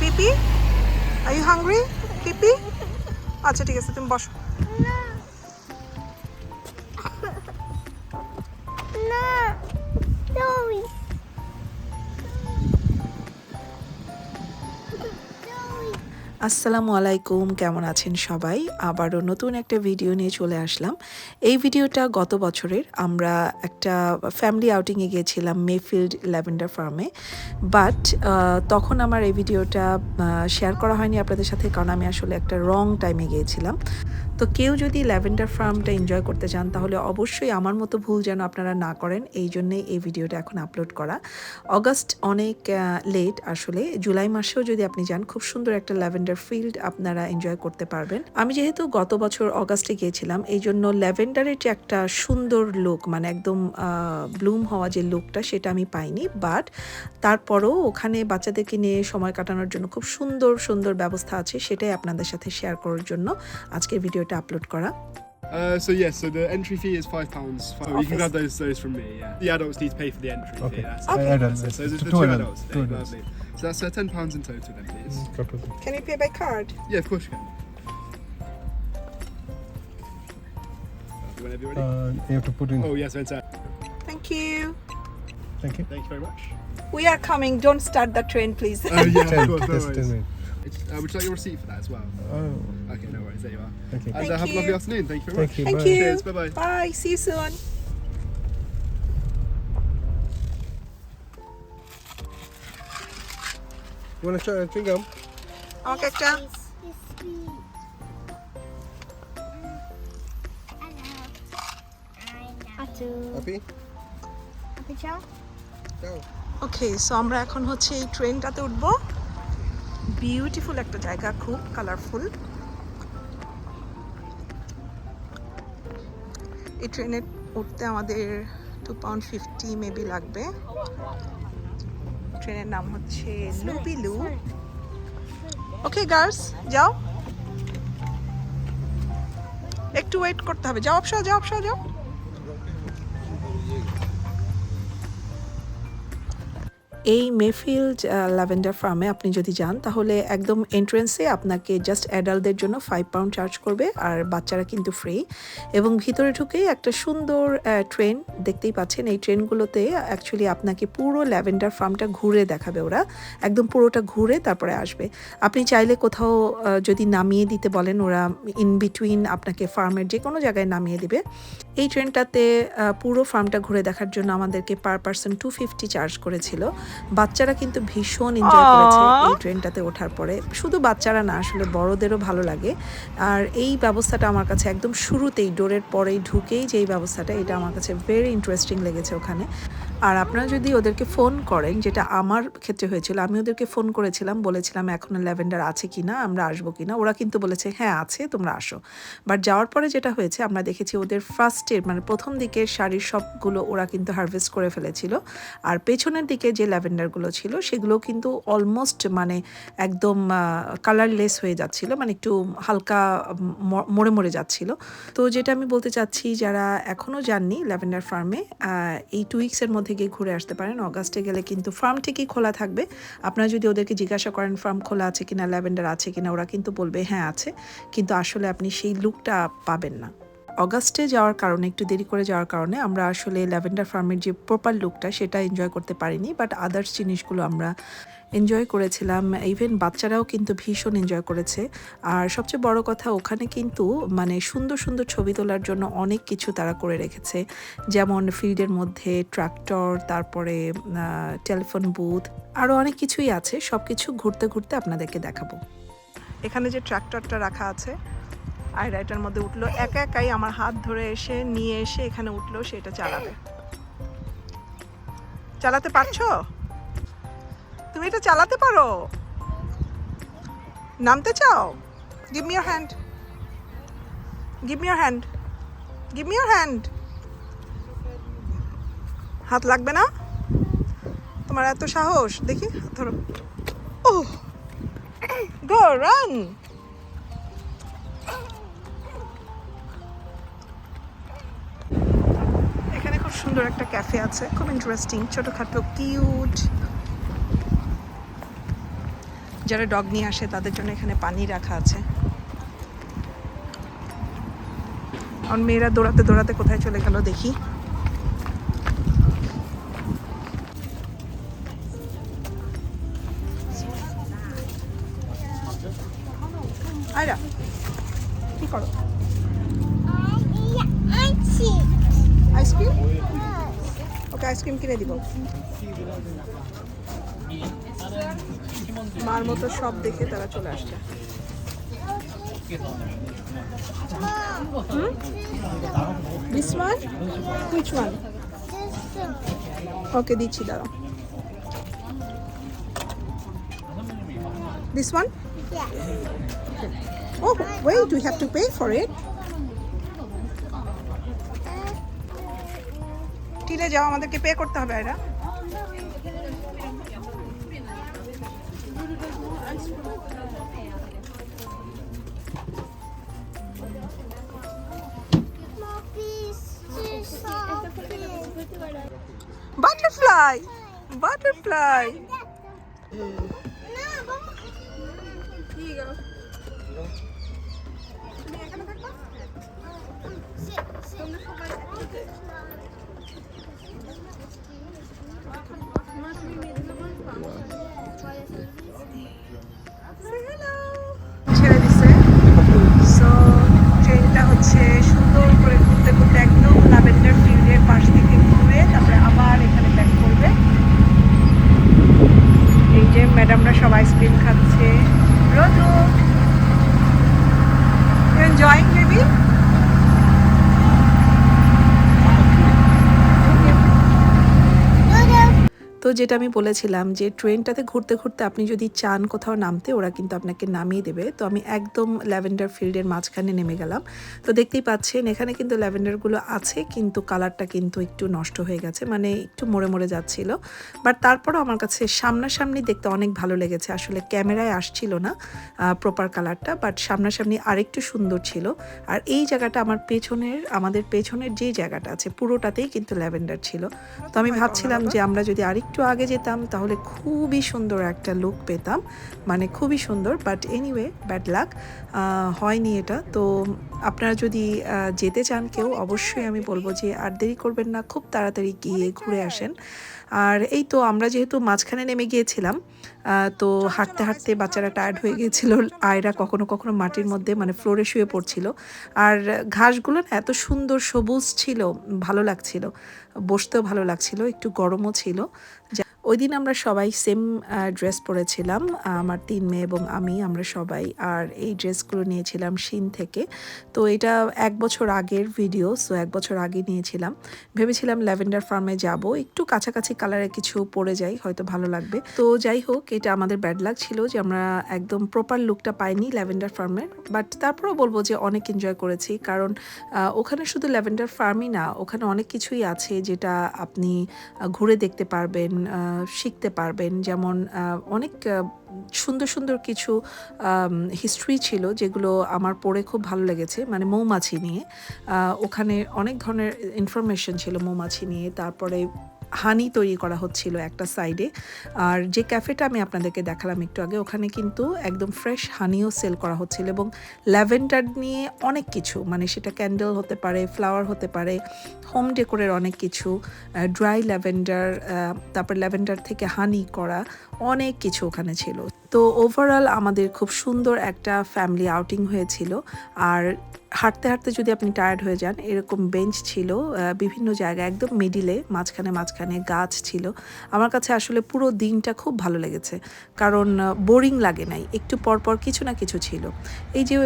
PP are you hungry পিপি আচ্ছা ঠিক আছে তুমি বসো। আসসালামু আলাইকুম, কেমন আছেন সবাই? আবারও নতুন একটা ভিডিও নিয়ে চলে আসলাম। এই ভিডিওটা গত বছরের, আমরা একটা ফ্যামিলি আউটিংয়ে গিয়েছিলাম মেফিল্ড ল্যাভেন্ডার ফার্মে বাট তখন আমার এই ভিডিওটা শেয়ার করা হয়নি আপনাদের সাথে, কারণ আমি আসলে একটা রং টাইমে গিয়েছিলাম। তো কেউ যদি ল্যাভেন্ডার ফার্মটা এনজয় করতে চান, তাহলে অবশ্যই আমার মতো ভুল যেন আপনারা না করেন। এই জন্যেই এই ভিডিওটা এখন আপলোড করা। অগাস্ট অনেক লেট আসলে। জুলাই মাসেও যদি আপনি যান, খুব সুন্দর একটা ল্যাভেন্ডার ফিল্ড আপনারা এনজয় করতে পারবেন। আমি যেহেতু গত বছর অগাস্টে গিয়েছিলাম এই জন্য ল্যাভেন্ডারের যে একটা সুন্দর লুক মানে একদম ব্লুম হওয়া যে লুকটা সেটা আমি পাইনি। বাট তারপরও ওখানে বাচ্চাদেরকে নিয়ে সময় কাটানোর জন্য খুব সুন্দর সুন্দর ব্যবস্থা আছে, সেটাই আপনাদের সাথে শেয়ার করার জন্য আজকের ভিডিওটা। আপলোড করা Uh, so yes, so the entry fee is five pounds. Oh, you Office. can grab those those from me. Yeah, the adults need to pay for the entry Okay. fee. That's Okay. it. Adults. That's it. So there's the Two two adults. adults. Two Yeah, adults. lovely. So that's uh, ten pounds in total, then, please. Couple. Can you pay by card? Yeah, of course you can. Uh, Whenever you're ready. Uh, you have to put in. oh yes, fantastic. Thank you. Thank you. Thank you very much. We are coming. Don't start the train, please. Oh yeah, Ten. of course. No Just ten worries. minutes. It's- Uh, would you like your receipt for that as well? Oh, Okay, no worries. There you are. thank you. And Thank uh, have a you. lovely afternoon. Thank you very Thank much. you. Thank Bye. you. Cheers. Bye bye. Bye. See you soon. You want to try chewing gum? আমাকে একটা It's, it's sweet. Hello. Happy? Happy chow? Ciao. Okay so আমরা এখন হচ্ছে এই ট্রেনটাতে উঠবো beautiful একটা জায়গা, খুব কালারফুল এই ট্রেনে উঠতে আমাদের টু পাউন্ড ফিফটি মেবি লাগবে। ট্রেনের নাম হচ্ছে লুপিলু ওকে গার্লস যাও। একটু ওয়েট করতে হবে। যাও অপসা যাও অপসা যাও। এই মেফিল্ড ল্যাভেন্ডার ফার্মে আপনি যদি যান, তাহলে একদম এন্ট্রেন্সে আপনাকে জাস্ট অ্যাডাল্টদের জন্য ফাইভ পাউন্ড চার্জ করবে, আর বাচ্চারা কিন্তু ফ্রি এবং ভিতরে ঢুকেই একটা সুন্দর ট্রেন দেখতেই পাচ্ছেন। এই ট্রেনগুলোতে অ্যাকচুয়ালি আপনাকে পুরো ল্যাভেন্ডার ফার্মটা ঘুরে দেখাবে ওরা। একদম পুরোটা ঘুরে তারপরে আসবে। আপনি চাইলে কোথাও যদি নামিয়ে দিতে বলেন, ওরা ইন বিটুইন আপনাকে ফার্মের যে কোনো জায়গায় নামিয়ে দিবে। এই ট্রেনটাতে পুরো ফার্মটা ঘুরে দেখার জন্য আমাদেরকে per person two fifty charge করেছিল। বাচ্চারা কিন্তু ভীষণ এনজয় করেছে এই ট্রেনটাতে ওঠার পরে। শুধু বাচ্চারা না আসলে বড়দেরও ভালো লাগে। আর এই ব্যবস্থাটা আমার কাছে একদম শুরুতেই ডোরের পরেই ঢুকেই যে এই ব্যবস্থাটা এটা আমার কাছে ভেরি ইন্টারেস্টিং লেগেছে ওখানে। আর আপনারা যদি ওদেরকে ফোন করেন যেটা আমার ক্ষেত্রে হয়েছিল আমি ওদেরকে ফোন করেছিলাম বলেছিলাম এখনও ল্যাভেন্ডার আছে কি না আমরা আসব কি না ওরা কিন্তু বলেছে হ্যাঁ আছে তোমরা আসো। বাট যাওয়ার পরে যেটা হয়েছে আমরা দেখেছি ওদের ফার্স্টের মানে প্রথম দিকের শাড়ির সবগুলো ওরা কিন্তু হারভেস্ট করে ফেলেছিল। আর পেছনের দিকে যে ল্যাভেন্ডারগুলো ছিল, সেগুলো কিন্তু অলমোস্ট মানে একদম কালারলেস হয়ে যাচ্ছিল মানে একটু হালকা মরে মরে যাচ্ছিল। তো যেটা আমি বলতে চাচ্ছি, যারা এখনও যাননি ল্যাভেন্ডার ফার্মে এই টু উইক্সের মধ্যে গিয়ে ঘুরে আসতে পারেন। অগাস্টে গেলে কিন্তু ফার্ম ঠিকই খোলা থাকবে। আপনারা যদি ওদেরকে জিজ্ঞাসা করেন ফার্ম খোলা আছে কিনা, ল্যাভেন্ডার আছে কিনা? ওরা কিন্তু বলবে হ্যাঁ আছে। কিন্তু আসলে আপনি সেই লুকটা পাবেন না। অগাস্টে যাওয়ার কারণে, একটু দেরি করে যাওয়ার কারণে আমরা আসলে ল্যাভেন্ডার ফার্মের যে প্রপার লুকটা সেটা এনজয় করতে পারিনি বাট আদার্স জিনিসগুলো আমরা এনজয় করেছিলাম। ইভেন বাচ্চারাও কিন্তু ভীষণ এনজয় করেছে। আর সবচেয়ে বড় কথা, ওখানে কিন্তু মানে সুন্দর সুন্দর ছবি তোলার জন্য অনেক কিছু তারা করে রেখেছে। যেমন ফিল্ডের মধ্যে ট্রাক্টর তারপরে টেলিফোন বুথ আরও অনেক কিছুই আছে। সব কিছু ঘুরতে ঘুরতে আপনাদেরকে দেখাবো। এখানে যে ট্রাক্টরটা রাখা আছে আয়রা এটার মধ্যে উঠল। একা একাই আমার হাত ধরে এসে, নিয়ে এসে এখানে উঠল সেটা চালাবে। চালাতে পারছ? তুমি এটা চালাতে পারো? নামতে চাও? Give me hand give me hand give me hand হাত লাগবে না? তোমার এত সাহস। দেখি, ধরো। ও গো রান সুন্দর একটা ক্যাফে আছে, খুব ইন্টারেস্টিং ছোটোখাটো কিউট যারা ডগ নিয়ে আসে, তাদের জন্য এখানে পানি রাখা আছে। আর মেয়েরা দৌড়াতে দৌড়াতে কোথায় চলে গেল দেখি। আয়রা, কি করো? আইসক্রিম ওকে আইসক্রিম কিনে দিব। মার মতো সব দেখে তারা চলে আসছে। ওকে দিচ্ছি দাঁড়াও। This one Oh, wait, we have to pay for it. টিলে যাও আমাদেরকে পে করতে হবে এরা বাটারফ্লাই বাটারফ্লাই যেটা আমি বলেছিলাম যে ট্রেনটাতে ঘুরতে ঘুরতে আপনি যদি চান কোথাও নামতে ওরা কিন্তু আপনাকে নামিয়ে দেবে। তো আমি একদম ল্যাভেন্ডার ফিল্ডের মাঝখানে নেমে গেলাম। তো দেখতেই পাচ্ছেন এখানে কিন্তু ল্যাভেন্ডারগুলো আছে কিন্তু কালারটা কিন্তু একটু নষ্ট হয়ে গেছে মানে একটু মরে মরে যাচ্ছিল। বাট তারপরও আমার কাছে সামনাসামনি দেখতে অনেক ভালো লেগেছে। আসলে ক্যামেরায় আসছিল না প্রপার কালারটা বাট সামনাসামনি আরেকটু সুন্দর ছিল। আর এই জায়গাটা আমার পেছনের আমাদের পেছনের যে জায়গাটা আছে পুরোটাতেই কিন্তু ল্যাভেন্ডার ছিল। তো আমি ভাবছিলাম যে আমরা যদি আরেকটু আগে যেতাম, তাহলে খুবই সুন্দর একটা লুক পেতাম। মানে খুবই সুন্দর বাট এনিওয়ে ব্যাড লাক হয়নি এটা। তো আপনারা যদি যেতে চান কেউ, অবশ্যই আমি বলব যে আর দেরি করবেন না, খুব তাড়াতাড়ি গিয়ে ঘুরে আসেন। আর এই তো আমরা যেহেতু মাঝখানে নেমে গিয়েছিলাম তো হাঁটতে হাঁটতে বাচ্চারা টায়ার্ড হয়ে গিয়েছিল, আয়রা কখনো কখনো মাটির মধ্যে মানে ফ্লোরে শুয়ে পড়ছিল। আর ঘাসগুলো না এত সুন্দর সবুজ ছিল, ভালো লাগছিল। বসতেও ভালো লাগছিল একটু গরমও ছিল। যা- ওই দিন আমরা সবাই সেম ড্রেস পরেছিলাম, আমার তিন মেয়ে এবং আমি, আমরা সবাই। আর এই ড্রেসগুলো নিয়েছিলাম শিন থেকে। তো এটা এক বছর আগের ভিডিও সো এক বছর আগে নিয়েছিলাম। ভেবেছিলাম ল্যাভেন্ডার ফার্মে যাব। একটু কাছাকাছি কালারে কিছু পরে যাই, হয়তো ভালো লাগবে। তো যাই হোক, এটা আমাদের ব্যাড লাগ ছিল যে আমরা একদম প্রপার লুকটা পাইনি ল্যাভেন্ডার ফার্মের। বাট তারপরেও বলব যে অনেক এনজয় করেছি, কারণ ওখানে শুধু ল্যাভেন্ডার ফার্মই না, ওখানে অনেক কিছুই আছে যেটা আপনি ঘুরে দেখতে পারবেন শিখতে পারবেন। যেমন অনেক সুন্দর সুন্দর কিছু হিস্ট্রি ছিল যেগুলো আমার পড়ে খুব ভালো লেগেছে মানে মৌমাছি নিয়ে। ওখানে অনেক ধরনের ইনফরমেশন ছিল মৌমাছি নিয়ে, তারপরে হানি তৈরি করা হচ্ছিল একটা সাইডে আর যে ক্যাফেটা আমি আপনাদেরকে দেখালাম একটু আগে, ওখানে কিন্তু একদম ফ্রেশ হানিও সেল করা হচ্ছিল এবং ল্যাভেন্ডার নিয়ে অনেক কিছু। মানে সেটা ক্যান্ডেল হতে পারে ফ্লাওয়ার হতে পারে হোম ডেকোরের অনেক কিছু ড্রাই ল্যাভেন্ডার তারপর ল্যাভেন্ডার থেকে হানি করা অনেক কিছু ওখানে ছিল। তো ওভারঅল আমাদের খুব সুন্দর একটা ফ্যামিলি আউটিং হয়েছিল। আর হাঁটতে হাঁটতে যদি আপনি টায়ার্ড হয়ে যান, এরকম বেঞ্চ ছিল বিভিন্ন জায়গায় একদম মিডিলে মাঝখানে মাঝখানে গাছ ছিল। আমার কাছে আসলে পুরো দিনটা খুব ভালো লেগেছে। কারণ বোরিং লাগে নাই, একটু পরপর কিছু না কিছু ছিল। এই যে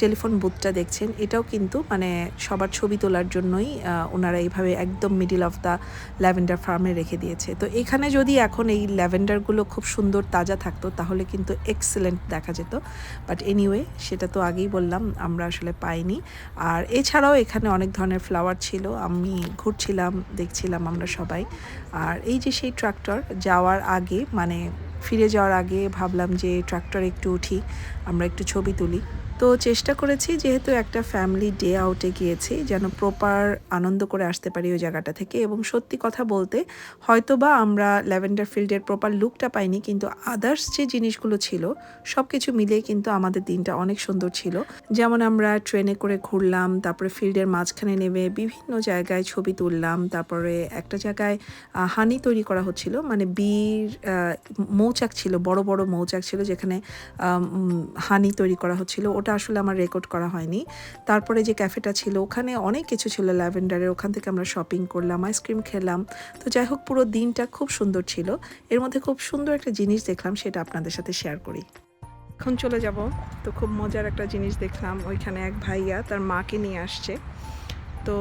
টেলিফোন বুথটা দেখছেন, এটাও কিন্তু মানে সবার ছবি তোলার জন্যই ওনারা এইভাবে একদম মিডিল অফ দ্য ল্যাভেন্ডার ফার্মে রেখে দিয়েছে। তো এখানে যদি এখন এই ল্যাভেন্ডারগুলো খুব সুন্দর তাজা থাকতো, তাহলে কিন্তু এক্সেলেন্ট দেখা যেত। বাট এনিওয়ে সেটা তো আগেই বললাম, আমরা আসলে পাইনি আর এছাড়াও এখানে অনেক ধরনের ফ্লাওয়ার ছিল। আমি ঘুরছিলাম, দেখছিলাম আমরা সবাই। আর এই যে সেই ট্রাক্টর যাওয়ার আগে মানে ফিরে যাওয়ার আগে ভাবলাম যে ট্রাক্টর একটু উঠি, আমরা একটু ছবি তুলি। তো চেষ্টা করেছি যেহেতু একটা ফ্যামিলি ডে আউটে গিয়েছি, যেন প্রপার আনন্দ করে আসতে পারি ওই জায়গাটা থেকে এবং সত্যি কথা বলতে হয়তোবা আমরা ল্যাভেন্ডার ফিল্ডের প্রপার লুকটা পাইনি, কিন্তু আদার্স যে জিনিসগুলো ছিল সব কিছু মিলিয়ে কিন্তু আমাদের দিনটা অনেক সুন্দর ছিল। যেমন আমরা ট্রেনে করে ঘুরলাম, তারপরে ফিল্ডের মাঝখানে নেমে বিভিন্ন জায়গায় ছবি তুললাম, তারপরে একটা জায়গায় হানি তৈরি করা হচ্ছিল মানে বীর মৌচাক ছিল, বড় বড় মৌচাক ছিল যেখানে হানি তৈরি করা হচ্ছিল। ওটা আসলে আমার রেকর্ড করা হয়নি। তারপরে যে ক্যাফেটা ছিল, ওখানে অনেক কিছু ছিল ল্যাভেন্ডারের ওখান থেকে আমরা শপিং করলাম আইসক্রিম খেলাম। তো যাই হোক, পুরো দিনটা খুব সুন্দর ছিল। এর মধ্যে খুব সুন্দর একটা জিনিস দেখলাম, সেটা আপনাদের সাথে শেয়ার করি। এখন চলে যাব। তো খুব মজার একটা জিনিস দেখলাম। ওইখানে এক ভাইয়া তার মাকে নিয়ে আসছে। তো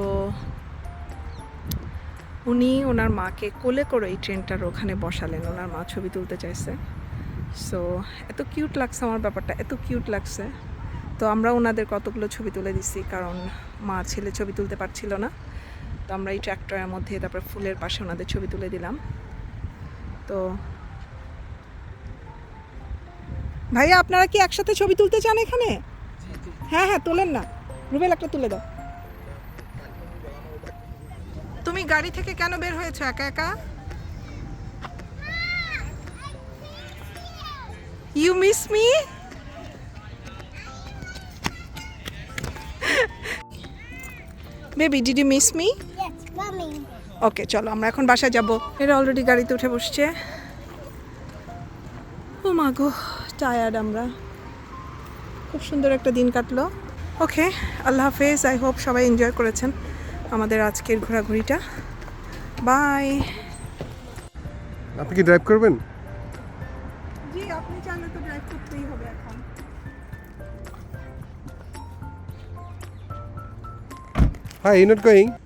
উনি ওনার মাকে কোলে করে এই ট্রেনটার ওখানে বসালেন। ওনার মা ছবি তুলতে চাইছে। সো এত কিউট লাগছে আমার ব্যাপারটা। এত কিউট লাগছে। তো আমরা ওনাদের কতগুলো ছবি তুলে দিছি, কারণ মা ছেলে ছবি তুলতে পারছিল না। তো আমরা এই ট্র্যাক্টরের মধ্যে, তারপর ফুলের পাশে ওনাদের ছবি তুলে দিলাম। তো ভাইয়া, আপনারা কি একসাথে ছবি তুলতে চান এখানে? হ্যাঁ হ্যাঁ তোলেন না। রুবেল, একটা তুলে দাও। তুমি গাড়ি থেকে কেন বের হয়েছো? একা একা? You miss me baby did you miss me okay চলো আমরা এখন বাসায় যাব। এরা অলরেডি গাড়িতে উঠে বসছে। ও মা গো টায়ার্ড আমরা। খুব সুন্দর একটা দিন কাটলো। ওকে আল্লাহ হাফেজ আই হোপ সবাই এনজয় করেছেন আমাদের আজকের ঘোরাঘুরিটা। বাই আপনি কি ড্রাইভ করবেন? জি আপনি চাইলে তো ড্রাইভ করতেই হবে। Hi, you're not going?